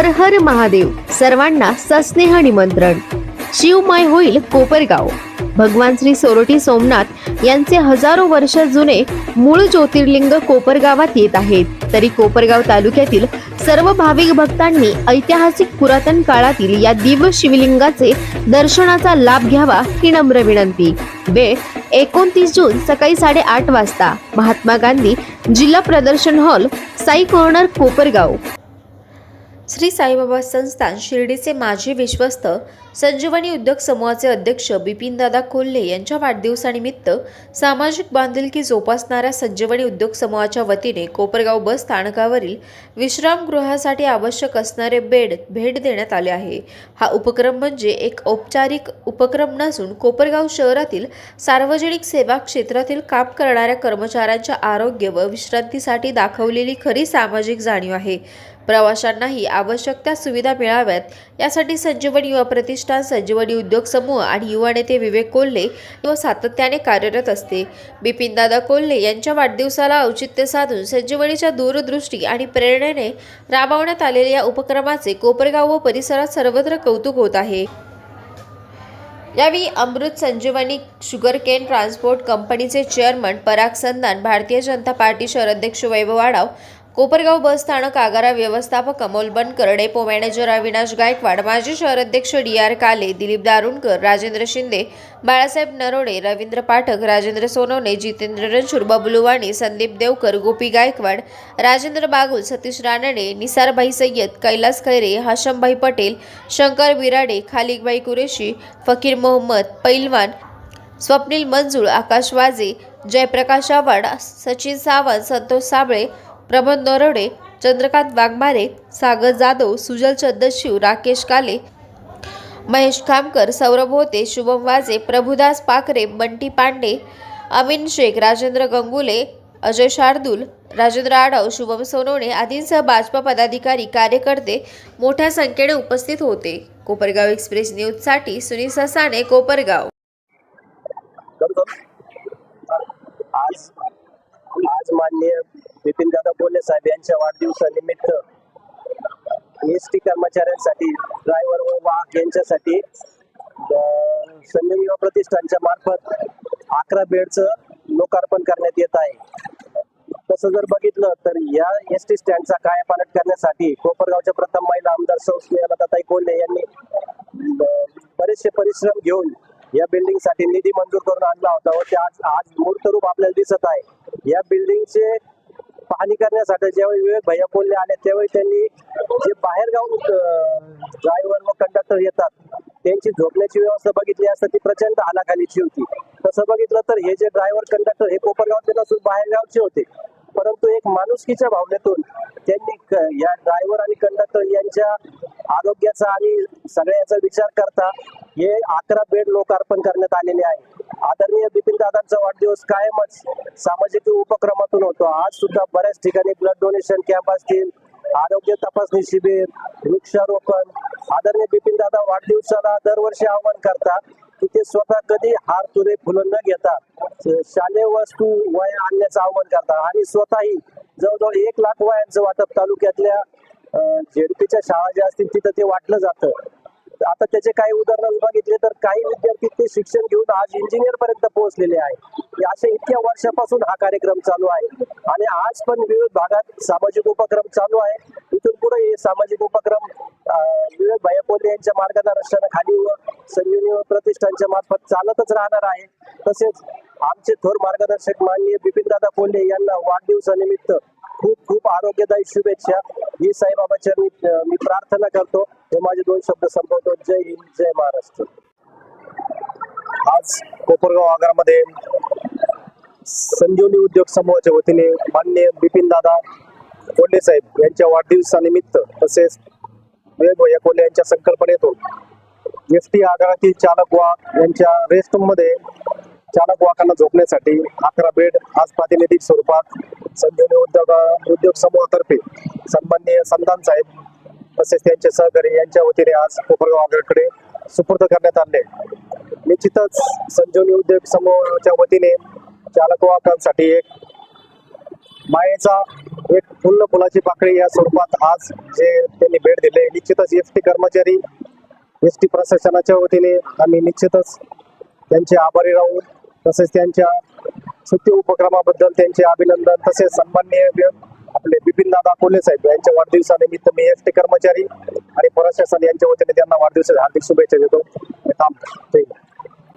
हर हर महादेव. सर्वांना सस्नेह निमंत्रण. शिवमय होईल कोपरगाव. भगवान श्री सोरोटी सोमनाथ यांचे हजारो वर्ष जुने मूळ ज्योतिर्लिंग कोपरगावात येत आहेत. तरी कोपरगाव तालुक्यातील सर्व भाविक भक्तांनी ऐतिहासिक पुरातन काळातील या दिव्य शिवलिंगाचे दर्शनाचा लाभ घ्यावा ही नम्र विनंती. वेळ एकोणतीस जून सकाळी साडेआठ वाजता. महात्मा गांधी जिल्हा प्रदर्शन हॉल साई कॉर्नर कोपरगाव. श्री साईबाबा संस्थान शिर्डीचे माजी विश्वस्त संजीवनी उद्योग समूहाचे अध्यक्ष बिपिनदादा कोल्हे यांच्या वाढदिवसानिमित्त सामाजिक बांधिलकी जोपासणाऱ्या संजीवनी उद्योग समूहाच्या वतीने कोपरगाव बस स्थानकावरील विश्रामगृहासाठी आवश्यक असणारे बेड भेट देण्यात आले आहे. हा उपक्रम म्हणजे एक औपचारिक उपक्रम नसून कोपरगाव शहरातील सार्वजनिक सेवा क्षेत्रातील काम करणाऱ्या कर्मचाऱ्यांच्या आरोग्य व विश्रांतीसाठी दाखवलेली खरी सामाजिक जाणीव आहे. प्रवाशांनाही आवश्यक त्या सुविधा मिळाव्यात. यासाठी संजीवनी युवा प्रतिष्ठान संजीवनी उद्योग समूह आणि युवा नेते विवेक कोल्हे व सातत्याने कार्यरत असते. बिपिनदादा कोल्हे यांच्या वाढदिवसाला औचित्य साधून संजीवनीच्या दूरदृष्टी आणि प्रेरणेने राबवण्यात आलेल्या या उपक्रमाचे कोपरगाव व परिसरात सर्वत्र कौतुक होत आहे. यावेळी Amrut Sanjivani sugar cane transport कंपनीचे चेअरमन पराग संदान भारतीय जनता पार्टी शहर अध्यक्ष वैभव आढाव कोपरगाव बस स्थानक आगारा व्यवस्थापक अमोल बनकर डेपो मॅनेजर अविनाश गायकवाड माजी शहर अध्यक्ष डी आर काले दिलीप दारुणकर राजेंद्र शिंदे बाळासाहेब नरोडे रवींद्र पाठक राजेंद्र सोनवणे जितेंद्र रणशूर बबलू वाणी संदीप देवकर गोपी गायकवाड राजेंद्र बागुल सतीश रानडे निसारभाई सय्यद कैलास खैरे हाशमभाई पटेल शंकर बिराडे खालिकबाई कुरेशी फकीर मोहम्मद पैलवान स्वप्नील मंजूळ आकाश वाजे जयप्रकाश आव्हाड सचिन सावंत संतोष साबळे प्रमोद नरोडे चंद्रकांत वाघमारे सागर जाधव सुजल चंदशिव राकेश काले महेश खामकर सौरभ होते शुभम वाजे प्रभुदास पाखरे बंटी पांडे अमीन शेख राजेंद्र गंगुले अजय शार्दूल राजेंद्र आढाव शुभम सोनवणे आदींसह भाजपा पदाधिकारी कार्यकर्ते मोठ्या संख्येने उपस्थित होते. कोपरगाव एक्सप्रेस न्यूजसाठी सुनील ससाने कोपरगाव. आज आज माननीय बिपिनदादा बोले साहेब यांच्या वाढदिवसानिमित्त एस टी कर्मचाऱ्यांसाठी ड्रायव्हर व वाहक यांच्यासाठी अं, युवा प्रतिष्ठानच्या मार्फत अकरा बेडचं लोकार्पण करण्यात येत आहे. तसं जर बघितलं तर या एस टी स्टँडचा कायापालट करण्यासाठी कोपरगावच्या प्रथम महिला आमदार सौ कोल्हे यांनी बरेचसे परिश्रम घेऊन या बिल्डिंगसाठी निधी मंजूर करून आणला होता व ते आज आज मूर्त रूप आपल्याला दिसत आहे. या बिल्डिंगचे पाहणी करण्यासाठी ज्यावेळी विवेक भैया कोल्हे आले त्यावेळी त्यांनी जे बाहेरगाव ड्रायव्हर व कंडक्टर येतात त्यांची झोपण्याची व्यवस्था बघितली असता ती प्रचंड हालाखालीची होती. तसं बघितलं तर हे जे ड्रायव्हर कंडक्टर हे कोपरगावचे नसून बाहेरगावचे होते. परंतु एक माणुसकीच्या भावनेतून त्यांनी या ड्रायव्हर आणि कंडक्टर यांच्या आरोग्याचा आणि सगळ्याचा विचार करता हे अकरा बेड लोकार्पण करण्यात आलेले आहे. आदरणीय बिपिन दादांचा वाढदिवस कायमच सामाजिक उपक्रमातून होतो. आज सुद्धा बऱ्याच ठिकाणी ब्लड डोनेशन कॅम्प असतील आरोग्य तपासणी शिबिर वृक्षारोपण. आदरणीय बिपिन दादा वाढदिवसाला दरवर्षी आवाहन करतात की ते स्वतः कधी हार तुरे फुलं न घेता शालेय वस्तू वया आणण्याचं आवाहन करतात. आणि स्वतःही जवळजवळ एक लाख वयांचं वाटप तालुक्यातल्या झेडपीच्या शाळा ज्या असतील तिथं ते वाटलं जातं. आता त्याचे काही उदाहरण बघितले तर काही विद्यार्थी ते शिक्षण घेऊन आज इंजिनियर पर्यंत पोहोचलेले आहे असे अशा इतक्या वर्षापासून हा कार्यक्रम चालू आहे. आणि आज पण विविध भागात सामाजिक उपक्रम चालू आहे. इथून पुढे हे सामाजिक उपक्रम विवेक भैया कोल्हे यांच्या मार्गदर्शना खाली संजीवनी प्रतिष्ठानच्या मार्फत चालतच राहणार आहे. तसेच आमचे थोर मार्गदर्शक माननीय बिपिनदादा कोल्हे यांना वाढदिवसानिमित्त खूप खूप आरोग्यदायी शुभेच्छा. ही साईबाबाच्या मी प्रार्थना करतो. हे माझे दोन शब्द संपवतो. जय हिंद जय महाराष्ट्र. आज कोपरगाव आगारामध्ये संजीवनी उद्योग समूहाच्या वतीने मान्य बिपिन दादा कोल्हे साहेब यांच्या वाढदिवसानिमित्त तसेच वेगवेगळ्या कोल्हे यांच्या संकल्पनेतून एस टी आगारातील चालक वाहक यांच्या रेस्टमध्ये चालक वाहकांना झोपण्यासाठी अकरा बेड आज प्रातिनिधिक स्वरूपात संजीवनी उद्योग उद्योग समूहातर्फे सन्माननीय संतान साहेब तसेच त्यांचे सहकारी यांच्या वतीने आज कोपरगाव आगाराकडे सुपूर्द करण्यात आले निश्चितच संजीवनी उद्योग समूहाच्या वतीने चालक वाहकांसाठी एक मायेचा एक फुल्ल फुलाची पाकळी या स्वरूपात आज जे त्यांनी भेट दिले निश्चितच एस टी कर्मचारी एस टी प्रशासनाच्या वतीने आम्ही निश्चितच त्यांचे आभारी राहू. तसेच त्यांच्या सुट्टी उपक्रमाबद्दल त्यांचे अभिनंदन तसेच सन्माननीय आपले बिपिन दादा कोल्हे साहेब यांच्या वाढदिवसानिमित्त मी एस टी कर्मचारी आणि प्रशासन यांच्या वतीने त्यांना वाढदिवसाच्या हार्दिक शुभेच्छा देतो मी थांबतो.